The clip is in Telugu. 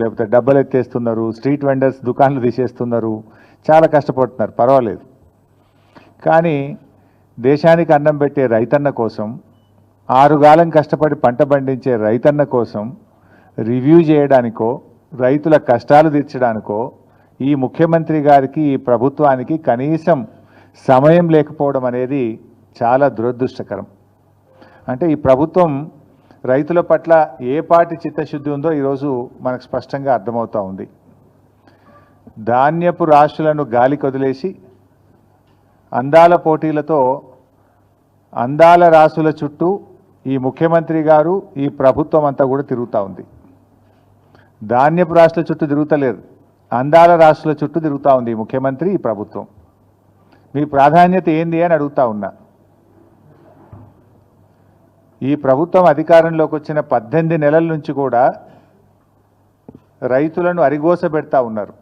లేకపోతే డబ్బలు ఎత్తేస్తున్నారు స్ట్రీట్ వెండర్స్ దుకాన్లు తీసేస్తున్నారు చాలా కష్టపడుతున్నారు. పర్వాలేదు. కానీ దేశానికి అన్నం పెట్టే రైతన్న కోసం ఆరుగాలం కష్టపడి పంట పండించే రైతన్న కోసం రివ్యూ చేయడానికో రైతుల కష్టాలు తీర్చడానికో ఈ ముఖ్యమంత్రి గారికి ఈ ప్రభుత్వానికి కనీసం సమయం లేకపోవడం అనేది చాలా దురదృష్టకరం. అంటే ఈ ప్రభుత్వం రైతుల పట్ల ఏ పాటి చిత్తశుద్ధి ఉందో ఈరోజు మనకు స్పష్టంగా అర్థమవుతూ ఉంది. ధాన్యపు రాష్ట్రాలను గాలి కొదిలేసి అందాల పోటీలతో అందాల రాసుల చుట్టూ ఈ ముఖ్యమంత్రి గారు ఈ ప్రభుత్వం అంతా కూడా తిరుగుతూ ఉంది. ధాన్యపు రాష్ట్రాల చుట్టూ తిరుగుతలేరు అందాల రాష్ట్రాల చుట్టూ తిరుగుతూ ఉంది ఈ ముఖ్యమంత్రి ఈ ప్రభుత్వం. మీ ప్రాధాన్యత ఏంది అని అడుగుతా ఉన్నా. ఈ ప్రభుత్వం అధికారంలోకి వచ్చిన పద్దెనిమిది నెలల నుంచి కూడా రైతులను అరిగోస పెడతా ఉన్నారు.